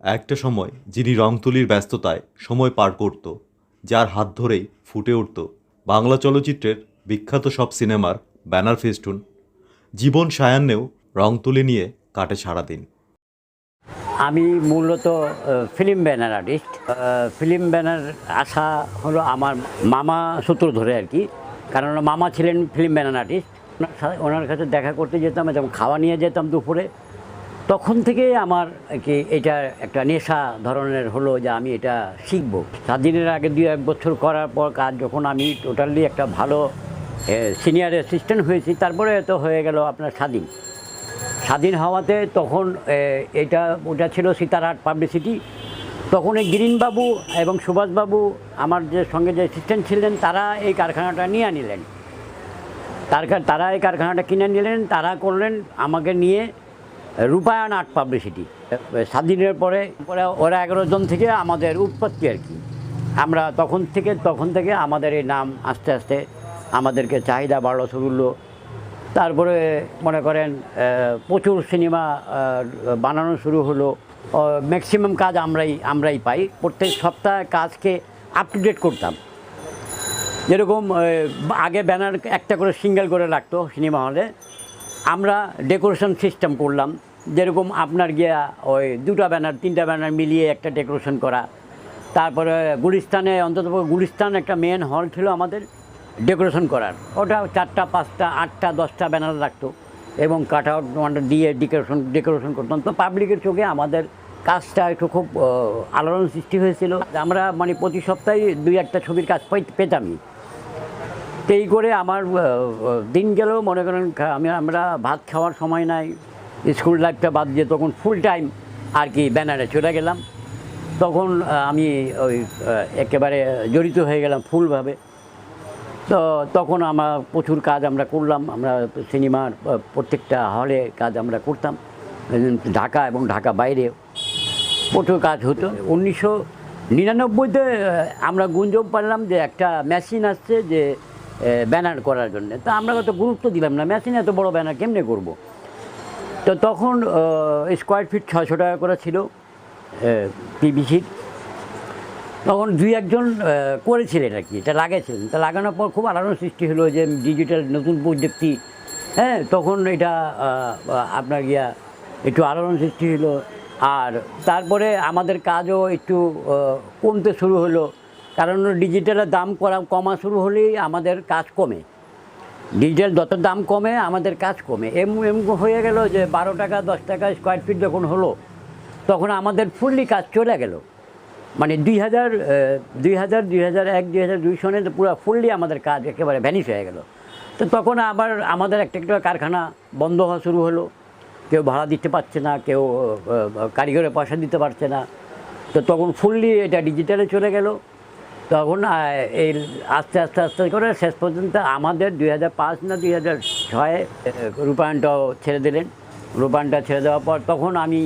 একটা সময় যিনি রংতুলির ব্যস্ততায় সময় পার করত, যার হাত ধরেই ফুটে উঠত বাংলা চলচ্চিত্রের বিখ্যাত সব সিনেমার ব্যানার ফেস্টুন, জীবন সায়ান্নেও রংতুলি নিয়ে কাটে সারাদিন। আমি মূলত film banner artist film banner আসা হলো আমার মামা সূত্র ধরে আর কি। কারণ মামা ছিলেন ফিল্ম ব্যানার আর্টিস্ট ওনার কাছে দেখা করতে যেতাম, এবং খাওয়া নিয়ে যেতাম দুপুরে। তখন থেকে আমার কি এটা একটা নেশা ধরনের হলো যে আমি এটা শিখব। সাত দিনের আগে দু এক বছর করার পর কাজ যখন আমি টোটালি একটা ভালো সিনিয়র অ্যাসিস্ট্যান্ট হয়েছি, তারপরে তো হয়ে গেল আপনার স্বাধীন। স্বাধীন হওয়াতে তখন এটা ওটা ছিল সীতারহাট পাবলিসিটি তখন এই গিরিনবাবু এবং সুভাষবাবু আমার যে সঙ্গে যে অ্যাসিস্ট্যান্ট ছিলেন, তারা এই কারখানাটা নিয়ে নিলেন। তারা এই কারখানাটা কিনে নিলেন, তারা করলেন, আমাকে নিয়ে রূপায়ণ আর্ট পাবলিসিটি। স্বাধীনের পরে পরে ওরা এগারো জন থেকে আমাদের উৎপত্তি আর কি। আমরা তখন থেকে তখন থেকে আমাদের এই নাম আস্তে আস্তে আমাদেরকে চাহিদা বাড়লো শুরু হলো তারপরে মনে করেন প্রচুর সিনেমা বানানো শুরু হলো। ম্যাক্সিমাম কাজ আমরাই আমরাই পাই। প্রত্যেক সপ্তাহে কাজকে আপ টু ডেট করতাম। যেরকম আগে ব্যানার একটা করে সিঙ্গেল করে রাখতো সিনেমা হলে। আমরা ডেকোরেশন সিস্টেম করলাম। যেরকম আপনার গিয়া ওই দুটা ব্যানার, তিনটা ব্যানার মিলিয়ে একটা ডেকোরেশন করা। তারপরে গুলিস্তানে, অন্তত গুলিস্তান একটা মেন হল ছিল আমাদের ডেকোরেশন করার। ওটা চারটা, পাঁচটা, আটটা, দশটা ব্যানার রাখতো এবং কাট আউট দিয়ে ডেকোরেশন ডেকোরেশন করতাম। তো পাবলিকের চোখে আমাদের কাজটা একটু খুব আলোড়ন সৃষ্টি হয়েছিল। আমরা মানে প্রতি সপ্তাহে দুই, একটা ছবির কাজ পাই, পেতামই। এই করে আমার দিন গেলেও মনে করেন আমি, আমরা ভাত খাওয়ার সময় নাই। স্কুল লাইফটা বাদ দিয়ে তখন ফুল টাইম আর কি ব্যানারে চলে গেলাম। তখন আমি ওই একেবারে জড়িত হয়ে গেলাম ফুলভাবে। তো তখন আমার প্রচুর কাজ আমরা করলাম, আমরা সিনেমার প্রত্যেকটা হলে কাজ আমরা করতাম ঢাকা এবং ঢাকা বাইরে। প্রচুর কাজ হতো। উনিশশো নিরানব্বইতে আমরা গুঞ্জন পারলাম যে একটা মেশিন আসছে যে ব্যানার করার জন্য। তা আমরা অত গুরুত্ব দিলাম না মেশিন এত বড় ব্যানার কেমনে করব? তো তখন স্কোয়ার ফিট ছশো টাকা করে ছিল পিবিসির তখন দুই একজন করেছিলেন আর কি, এটা লাগাইছিলেন তা লাগানোর পর খুব আলোড়ন সৃষ্টি হলো যে ডিজিটাল নতুন প্রযুক্তি হ্যাঁ তখন এটা আপনার গিয়া একটু আলোড়ন সৃষ্টি হলো। আর তারপরে আমাদের কাজও একটু কমতে শুরু হলো। কারণ ডিজিটালের দাম করা, কমা শুরু হলেই আমাদের কাজ কমে। ডিজিটাল যত দাম কমে আমাদের কাজ কমে। এম এম হয়ে গেল যে বারো টাকা দশ টাকা স্কোয়ার ফিট যখন হলো তখন আমাদের ফুললি কাজ চলে গেল। মানে দুই হাজার দুই হাজার দুই হাজার এক দুই হাজার দুই সনে তো পুরো ফুললি আমাদের কাজ একেবারে ভ্যানিশ হয়ে গেল। তো তখন আবার আমাদের একটা একটা কারখানা বন্ধ হওয়া শুরু হলো। কেউ ভাড়া দিতে পারছে না কেউ আহ, আহ, কারিগরে পয়সা দিতে পারছে না। তো তখন ফুললি এটা ডিজিটালে চলে গেল। তখন এই আস্তে আস্তে আস্তে করে শেষ পর্যন্ত আমাদের দুই হাজার পাঁচ না দুই হাজার ছয়ে রূপায়ণটাও ছেড়ে দিলেন। রূপায়ণটা ছেড়ে দেওয়ার পর তখন আমি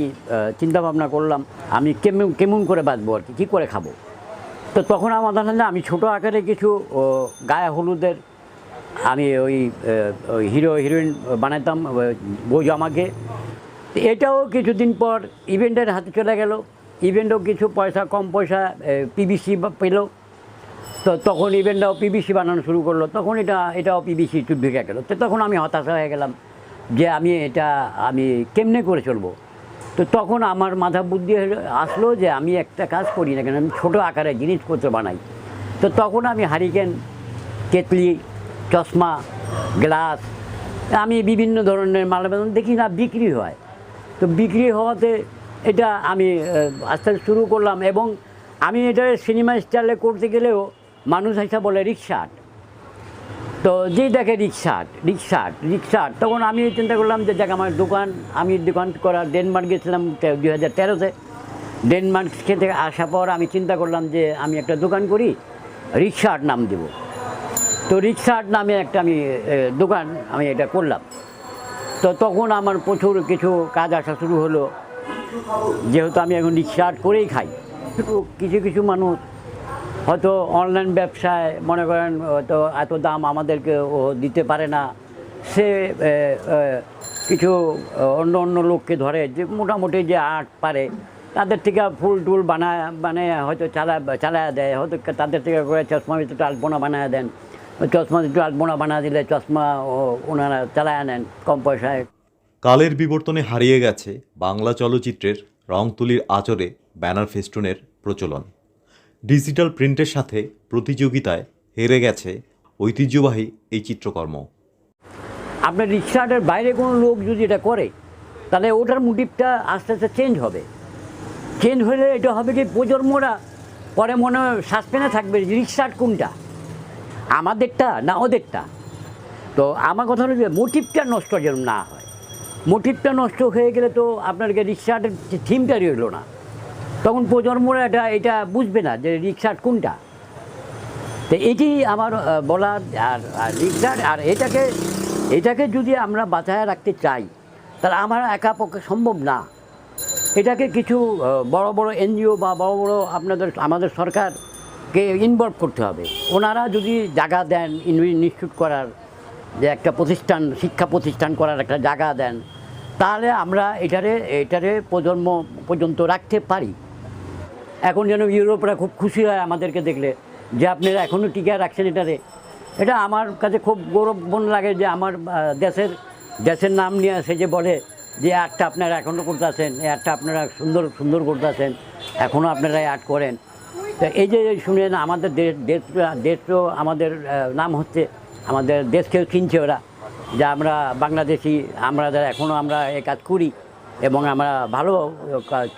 চিন্তা ভাবনা করলাম, আমি কেমন কেমন করে বাঁচবো আর কি, কী করে খাব? তো তখন আমার যায় আমি ছোটো আকারে কিছু গায়ে হলুদের আমি ওই হিরো, হিরোইন বানাতাম বই আমাকে এটাও কিছুদিন পর ইভেন্টের হাতে চলে গেল। ইভেন্টও কিছু পয়সা, কম পয়সা পিবিসি পেল। তো তখন ইভেন্টটাও পিবিসি বানানো শুরু করল। তখন এটা, এটাও পিবিসি একটু ঢুকে গেলো। তো তখন আমি হতাশা হয়ে গেলাম যে আমি এটা, আমি কেমনে করে চলবো? তো তখন আমার মাথা বুদ্ধি আসলো যে আমি একটা কাজ করি না কেন, আমি ছোটো আকারে জিনিসপত্র বানাই। তো তখন আমি হারিকেন, কেতলি, চশমা, গ্লাস, আমি বিভিন্ন ধরনের মাল দেখি না, বিক্রি হয়। তো বিক্রি হওয়াতে এটা আমি আস্তে আস্তে শুরু করলাম এবং আমি এটা সিনেমা স্টাইলে করতে গেলেও মানুষ এসে বলে, রিক্সা আর্ট তো যেই দেখে রিক্সা আর্ট রিক্সা আর্ট রিক্সা তখন আমি চিন্তা করলাম যে দেখ আমার দোকান, আমি দোকান করা ডেনমার্ক গেছিলাম দুই হাজার তেরোতে। ডেনমার্ক থেকে আসার পর আমি চিন্তা করলাম যে, আমি একটা দোকান করি, রিক্সা আর্ট নাম দেবো। তো রিক্সা আর্ট নামে একটা আমি দোকান আমি এটা করলাম। তো তখন আমার প্রচুর কিছু কাজ আসা শুরু হলো। যেহেতু আমি এখন রিক্সা আর্ট করেই খাই। কিছু কিছু মানুষ হয়তো অনলাইন ব্যবসায় মনে করেন হয়তো এত দাম আমাদেরকে দিতে পারে না। সে কিছু, অন্য অন্য লোককে ধরে যে মোটামুটি যে আর্ট পারে, তাদের থেকে ফুল টুল বানায় মানে হয়তো চালা, চালায় দেয়, হয়তো তাদের থেকে করে চশমা একটু আলপনা বানায় দেন। চশমা একটু আলপনা বানা দিলে চশমা ওনারা চালায় নেন কম পয়সায়। কালের বিবর্তনে হারিয়ে গেছে বাংলা চলচ্চিত্রের রং তুলির আচরে ব্যানার ফেস্টুনের প্রচলন। ডিজিটাল প্রিন্টের সাথে প্রতিযোগিতায় হেরে গেছে ঐতিহ্যবাহী এই চিত্রকর্ম। আপনার রিক্সাটার বাইরে কোনো লোক যদি এটা করে, তাহলে ওটার মোটিভটা আস্তে আস্তে চেঞ্জ হবে। চেঞ্জ হলে এটা হবে কি প্রজন্মরা পরে মনে সাসপেনে থাকবে যে রিক্সার কোনটা? আমাদেরটা না ওদেরটা? তো আমার কথা হলো যে মোটিভটা নষ্ট যেন না হয়। মোটিভটা নষ্ট হয়ে গেলে তো আপনাকে রিক্সাটার যে থিমটা রইল না। তখন প্রজন্মরা এটা এটা বুঝবে না যে রিক্সার কোনটা। তো এটি আমার বলার আর রিক্সার, আর এটাকে এটাকে যদি আমরা বাঁচায় রাখতে চাই, তাহলে আমার একা পক্ষে সম্ভব না। এটাকে কিছু বড় বড় এনজিও বা বড় বড় আপনাদের, আমাদের সরকারকে ইনভলভ করতে হবে। ওনারা যদি জায়গা দেন ইনস্টিটিউট করার, যে একটা প্রতিষ্ঠান, শিক্ষা প্রতিষ্ঠান করার একটা জায়গা দেন, তাহলে আমরা এটারে এটারে প্রজন্ম পর্যন্ত রাখতে পারি। এখন যেন ইউরোপরা খুব খুশি হয় আমাদেরকে দেখলে, যে আপনারা এখনও টিকা রাখছেন এটারে। এটা আমার কাছে খুব গৌরব মন লাগে যে আমার দেশের দেশের নাম নিয়ে আসে যে বলে যে আর্টটা আপনারা এখনও করতেছেন, এই আর্টটা আপনারা সুন্দর সুন্দর করতেছেন এখনও আপনারা আর্ট করেন। তো এই যে শুনেন, আমাদের দেশ দেশ দেশও আমাদের নাম হচ্ছে আমাদের দেশকেও চিনছে ওরা, যে আমরা বাংলাদেশি, আমরা যারা এখনও আমরা এই কাজ করি এবং আমরা ভালো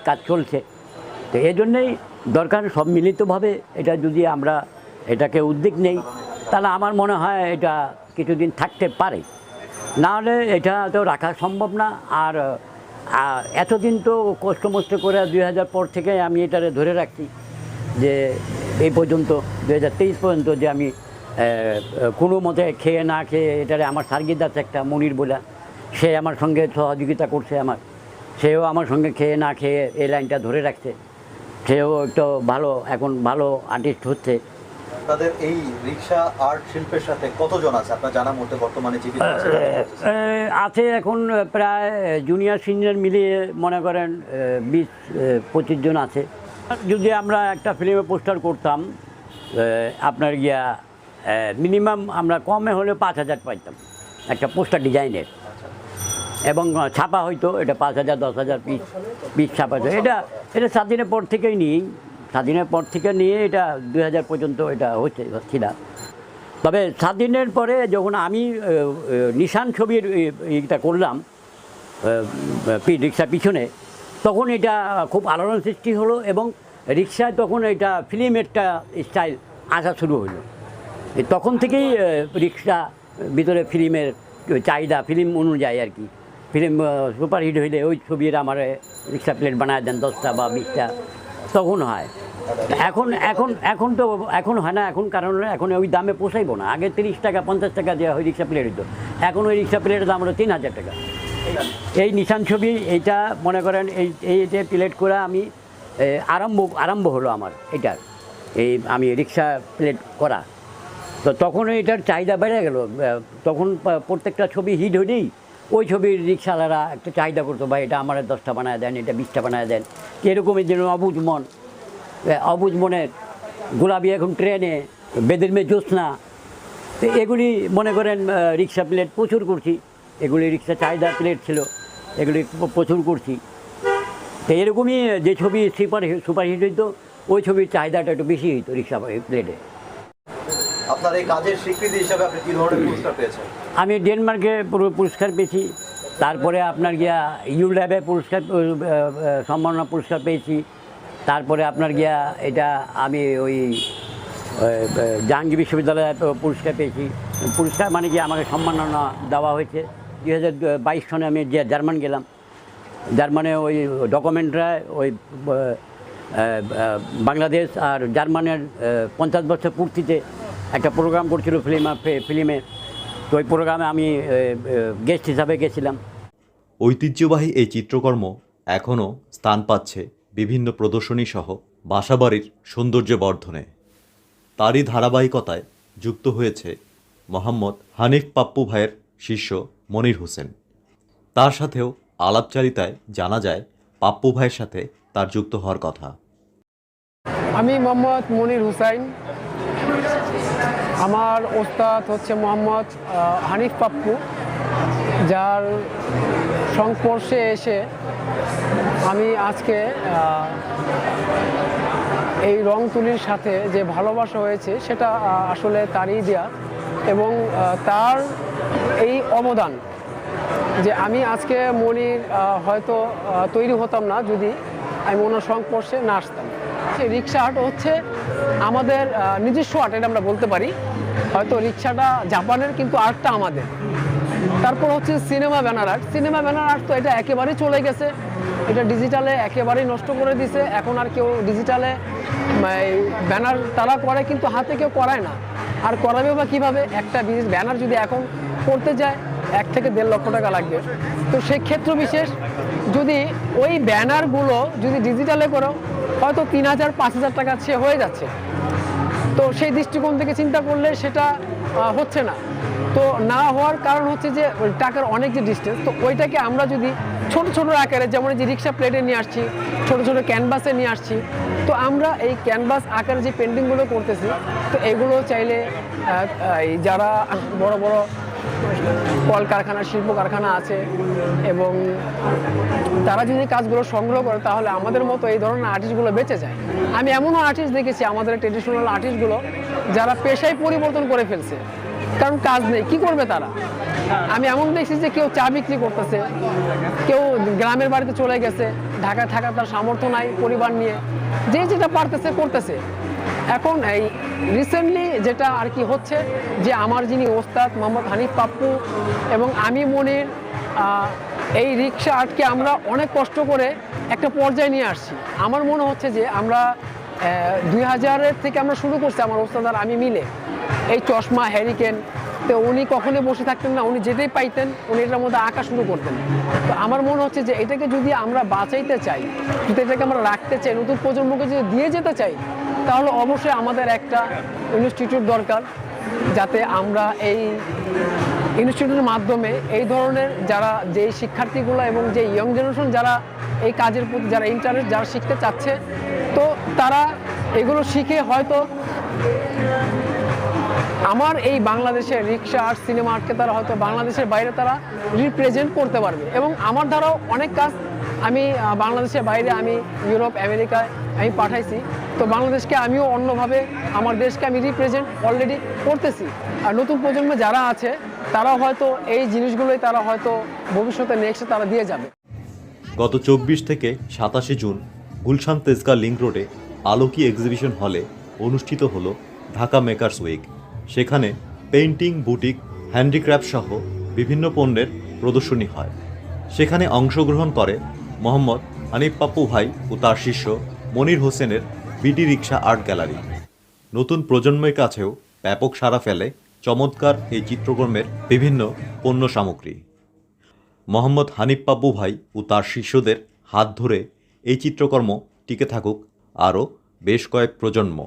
কাজ চলছে। তো এই জন্যেই দরকার সব মিলিতভাবে এটা যদি আমরা এটাকে উদ্যোগ নেই, তাহলে আমার মনে হয় এটা কিছুদিন থাকতে পারে। নাহলে এটা তো রাখা সম্ভব না। আর এতদিন তো কষ্ট মষ্ট করে দুই হাজার পর থেকে আমি এটারে ধরে রাখছি যে এই পর্যন্ত দু হাজার তেইশ পর্যন্ত যে আমি কোনো মতে খেয়ে না খেয়ে এটারে আমার সার্গিদ আছে একটা মনির বলে, সে আমার সঙ্গে সহযোগিতা করছে আমার। সেও আমার সঙ্গে খেয়ে না খেয়ে এই লাইনটা ধরে রাখছে। সেও একটু ভালো এখন ভালো আর্টিস্ট হচ্ছে। তাদের এই রিক্সা আর্ট শিল্পের সাথে কতজন আছে? আপনার জানা মতে বর্তমানে আছে আছে এখন প্রায় জুনিয়র সিনিয়র মিলিয়ে মনে করেন বিশ পঁচিশ জন আছে। যদি আমরা একটা ফিল্মে পোস্টার করতাম আপনার গিয়া মিনিমাম আমরা কমে হলে পাঁচ হাজার পাইতাম। একটা পোস্টার ডিজাইনের এবং ছাপা হয়তো এটা পাঁচ হাজার, দশ হাজার পিস পিস ছাপা হতো এটা এটা স্বাধীনের পর থেকেই নিই। স্বাধীনের পর থেকে নিয়ে এটা দুই হাজার পর্যন্ত এটা হচ্ছে, ছিল। তবে স্বাধীনের পরে যখন আমি নিশান ছবির এটা করলাম রিক্সার পিছনে, তখন এটা খুব আলোড়ন সৃষ্টি হলো এবং রিক্সায় তখন এটা ফিল্মের একটা স্টাইল আসা শুরু হলো। তখন থেকেই রিক্সা ভিতরে ফিল্মের চাহিদা, ফিল্ম অনুযায়ী আর কি। ফিল্ম সুপারহিট হইলে ওই ছবির আমার রিক্সা প্লেট বানায় দেন, দশটা বা বিশটা। তখন হয়। এখন এখন এখন তো, এখন হয় না, এখন কারণ এখন ওই দামে পোষাইবো না। আগে তিরিশ টাকা, পঞ্চাশ টাকা দেওয়া হয় রিক্সা প্লেট হতো এখন ওই রিক্সা প্লেটের দাম হলো তিন হাজার টাকা। এই নিশান ছবি, এইটা মনে করেন, এই এই যে প্লেট করে আমি আরম্ভ আরম্ভ হলো আমার এটার এই আমি রিক্সা প্লেট করা। তো তখন এটার চাহিদা বেড়ে গেল। তখন প্রত্যেকটা ছবি হিট হলেই ওই ছবির রিক্সাওয়ালারা একটা চাহিদা করতো ভাই, এটা আমার দশটা বানায় দেন, এটা বিশটা বানায় দেন। এরকমই যেন অবুজ মন। অবুজ মনের গোলাপি এখন ট্রেনে, বেদের মেয়ে জ্যোৎস্না। তো এগুলি মনে করেন রিক্সা প্লেট প্রচুর করছি। এগুলি রিক্সা চাহিদা প্লেট ছিল, এগুলি প্রচুর করছি। তো এরকমই যে ছবি সুপার সুপারহিট হইতো, ওই ছবির চাহিদাটা একটু বেশি হইতো রিক্সা প্লেটে। আপনার এই কাজের স্বীকৃতি হিসাবে আপনি কি ধরনের পুরস্কার পেয়েছেন? আমি ডেনমার্কে পুরো- পুরস্কার পেয়েছি। তারপরে আপনার গিয়া ইউ ল্যাবে পুরস্কার সম্মাননা পুরস্কার পেয়েছি। তারপরে আপনার গিয়া এটা আমি ওই জাহাঙ্গীর বিশ্ববিদ্যালয়ে পুরস্কার পেয়েছি। পুরস্কার মানে কি আমাকে সম্মাননা দেওয়া হয়েছে। দুই হাজার বাইশ সনে আমি যে জার্মান গেলাম। জার্মানে ওই ডকুমেন্টরা ওই বাংলাদেশ আর জার্মানের পঞ্চাশ বছর পূর্তিতে একটা প্রোগ্রাম করছিল ফিল্ম ফিল্মে তো ওই প্রোগ্রামে আমি গেস্ট হিসাবে গেছিলাম। ঐতিহ্যবাহী এই চিত্রকর্ম এখনও স্থান পাচ্ছে বিভিন্ন প্রদর্শনী সহ বাসাবাড়ির সৌন্দর্য বর্ধনে তারই ধারাবাহিকতায় যুক্ত হয়েছে মোহাম্মদ হানিফ পাপ্পু ভাইয়ের শিষ্য মনির হোসেন। তার সাথেও আলাপচারিতায় জানা যায় পাপ্পু ভাইয়ের সাথে তার যুক্ত হওয়ার কথা। আমি মোহাম্মদ মনির হুসাইন আমার ওস্তাদ হচ্ছে মোহাম্মদ হানিফ পাপ্পু, যার সংস্পর্শে এসে আমি আজকে এই রং তুলির সাথে যে ভালোবাসা হয়েছে সেটা আসলে তারই দেয়া এবং তার এই অবদান যে আমি আজকে মনির হয়তো তৈরি হতাম না যদি আমি ওনার সংস্পর্শে না আসতাম। সেই রিক্সা আর্ট হচ্ছে আমাদের নিজস্ব আর্ট এটা আমরা বলতে পারি। হয়তো রিক্সাটা জাপানের, কিন্তু আর্টটা আমাদের। তারপর হচ্ছে cinema banner art. Cinema banner art তো এটা একেবারেই চলে গেছে। এটা ডিজিটালে একেবারেই নষ্ট করে দিছে। এখন আর কেউ ডিজিটালে ব্যানার তারা করে, কিন্তু হাতে কেউ করায় না। আর করাবে বা কীভাবে? একটা ব্যানার যদি এখন করতে যায়, এক থেকে দেড় লক্ষ টাকা লাগবে। তো সেই ক্ষেত্র বিশেষ যদি ওই ব্যানারগুলো যদি ডিজিটালে করো হয়তো তিন হাজার, পাঁচ হাজার টাকা সে হয়ে যাচ্ছে। তো সেই দৃষ্টিকোণ থেকে চিন্তা করলে সেটা হচ্ছে না। তো না হওয়ার কারণ হচ্ছে যে টাকার অনেক যে ডিস্টেন্স তো ওইটাকে আমরা যদি ছোট ছোট আকারে, যেমন যে রিক্সা প্লেটে নিয়ে আসছি, ছোট ছোট ক্যানভাসে নিয়ে আসছি, তো আমরা এই ক্যানভাস আকারে যে পেন্টিংগুলো করতেছি, তো এগুলো চাইলে যারা বড় বড় কলকারখানা শিল্প কারখানা আছে এবং তারা যদি কাজগুলো সংগ্রহ করে, তাহলে আমাদের মতো এই ধরনের আর্টিস্টগুলো বেঁচে যায়। আমি এমনও আর্টিস্ট দেখেছি আমাদের ট্রেডিশনাল আর্টিস্টগুলো যারা পেশায় পরিবর্তন করে ফেলছে, কারণ কাজ নেই, কি করবে তারা? আমি এমন দেখছি যে কেউ চা বিক্রি করতেছে, কেউ গ্রামের বাড়িতে চলে গেছে, ঢাকায় থাকার তার সামর্থ্য নাই পরিবার নিয়ে, যে যেটা পারতেছে করতেছে। এখন এই রিসেন্টলি যেটা আর কি হচ্ছে, যে আমার যিনি ওস্তাদ মোহাম্মদ হানিফ পাপ্পু এবং আমি মনির এই রিক্সা আটকে আমরা অনেক কষ্ট করে একটা পর্যায়ে নিয়ে আসছি। আমার মনে হচ্ছে যে আমরা দুই হাজারের থেকে আমরা শুরু করছি আমার ওস্তাদ আর আমি মিলে। এই চশমা, হ্যারিকেন, তো উনি কখনোই বসে থাকতেন না, উনি যেতেই পাইতেন, উনি এটার মধ্যে আঁকা শুরু করতেন। তো আমার মনে হচ্ছে যে এটাকে যদি আমরা বাঁচাইতে চাই, যদি এটাকে আমরা রাখতে চাই, নতুন প্রজন্মকে যদি দিয়ে যেতে চাই তাহলে অবশ্যই আমাদের একটা ইনস্টিটিউট দরকার যাতে আমরা এই ইনস্টিটিউটের মাধ্যমে এই ধরনের যারা যে শিক্ষার্থীগুলো এবং যে ইয়ং জেনারেশন যারা এই কাজের প্রতি, যারা ইন্টারেস্ট যারা শিখতে চাচ্ছে, তো তারা এগুলো শিখে হয়তো আমার এই বাংলাদেশের রিক্সা আর্ট সিনেমা আর্টকে তারা হয়তো বাংলাদেশের বাইরে তারা রিপ্রেজেন্ট করতে পারবে। এবং আমার দ্বারাও অনেক কাজ আমি বাংলাদেশের বাইরে আমি, ইউরোপ, আমেরিকায় আমি পাঠাইছি। তো বাংলাদেশকে আমিও অন্যভাবে আমার দেশকে আমি রিপ্রেজেন্ট অলরেডি করতেছি। আর নতুন প্রজন্মে যারা আছে তারা হয়তো এই জিনিসগুলোই তারা হয়তো ভবিষ্যতে নেক্সট তারা দিয়ে যাবে। গত চব্বিশ থেকে সাতাশে জুন গুলশান তেজগা লিঙ্ক রোডে আলোকি এক্সিবিশন হলে অনুষ্ঠিত হল ঢাকা মেকার্স উইক সেখানে পেইন্টিং বুটিক হ্যান্ডিক্রাফট সহ বিভিন্ন পণ্যের প্রদর্শনী হয়। সেখানে অংশগ্রহণ করে মোহাম্মদ হানিফ পাপ্পু ভাই ও তার শিষ্য মনির হোসেনের বিডি রিক্সা আর্ট গ্যালারি। নতুন প্রজন্মের কাছেও ব্যাপক সাড়া ফেলে চমৎকার এই চিত্রকর্মের বিভিন্ন পণ্য সামগ্রী। মোহাম্মদ হানিফ পাব্বু ভাই ও তার শিষ্যদের হাত ধরে এই চিত্রকর্ম টিকে থাকুক আরও বেশ কয়েক প্রজন্ম।